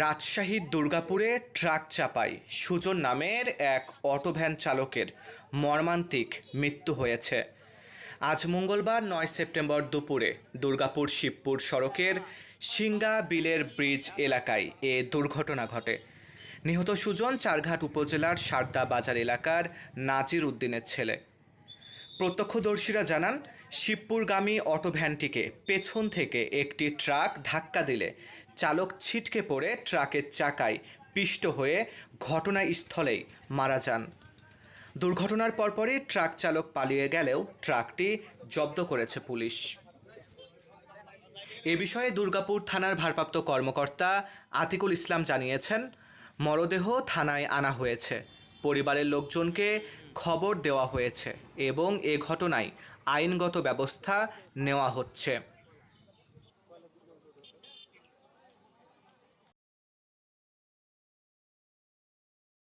রাজশাহীর দুর্গাপুরে ট্রাক চাপায় সুজন নামের এক অটোভ্যান চালকের মর্মান্তিক মৃত্যু হয়েছে। আজ মঙ্গলবার নয় সেপ্টেম্বর দুপুরে দুর্গাপুর শিবপুর সড়কের সিঙ্গা বিলের ব্রিজ এলাকায় এ দুর্ঘটনা ঘটে। নিহত সুজন চারঘাট উপজেলার সারদা বাজার এলাকার নাজির উদ্দিনের ছেলে। প্রত্যক্ষদর্শীরা জানান, শিবপুরগামী অটো ভ্যানটিকে পেছন থেকে একটি ট্রাক ধাক্কা দিলে চালক ছিটকে পড়ে ট্রাকের চাকায় পিষ্ট হয়ে ঘটনাস্থলেই মারা যান। দুর্ঘটনার পরপরই ট্রাক চালক পালিয়ে গেলেও ট্রাকটি জব্দ করেছে পুলিশ। এ বিষয়ে দুর্গাপুর থানার ভারপ্রাপ্ত কর্মকর্তা আতিকুল ইসলাম জানিয়েছেন, মরদেহ থানায় আনা হয়েছে। পরিবারের লোকজনকে খবর দেওয়া হয়েছে এবং এ ঘটনায় আইনগত ব্যবস্থা নেওয়া হচ্ছে।